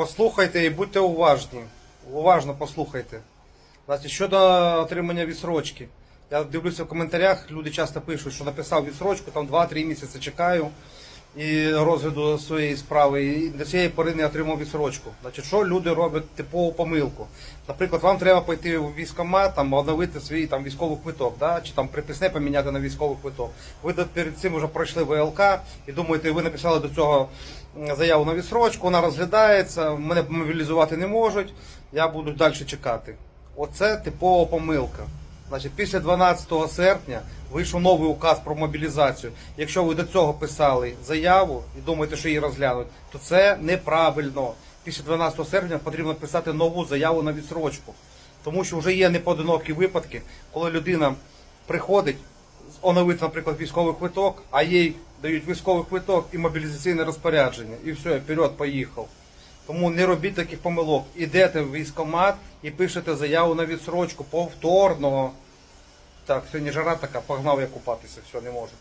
Послухайте і будьте уважні. Уважно послухайте. Значить, щодо отримання відсрочки. Я дивлюся в коментарях, люди часто пишуть, що написав відсрочку, там 2-3 місяці чекаю і розгляду своєї справи, і до цієї пори не отримав відсрочку. Значить, що люди роблять типову помилку? Наприклад, вам треба пойти в військкомат, там оновити свій там військовий квиток, да? чи там приписне поміняти на військовий квиток. Ви перед цим вже пройшли ВЛК і думаєте, ви написали до цього заяву на відсрочку, вона розглядається, мене мобілізувати не можуть, я буду далі чекати. Оце типова помилка. Значить, після 12 серпня вийшов новий указ про мобілізацію. Якщо ви до цього писали заяву і думаєте, що її розглянуть, то це неправильно. Після 12 серпня потрібно писати нову заяву на відсрочку. Тому що вже є непоодинокі випадки, коли людина приходить оновити, наприклад, військовий квиток, а їй дають військовий квиток і мобілізаційне розпорядження. І все, вперед поїхав. Тому не робіть таких помилок. Ідете в військкомат і пишете заяву на відсрочку повторно. Так, сьогодні жара така, погнав я купатися, все, не можу.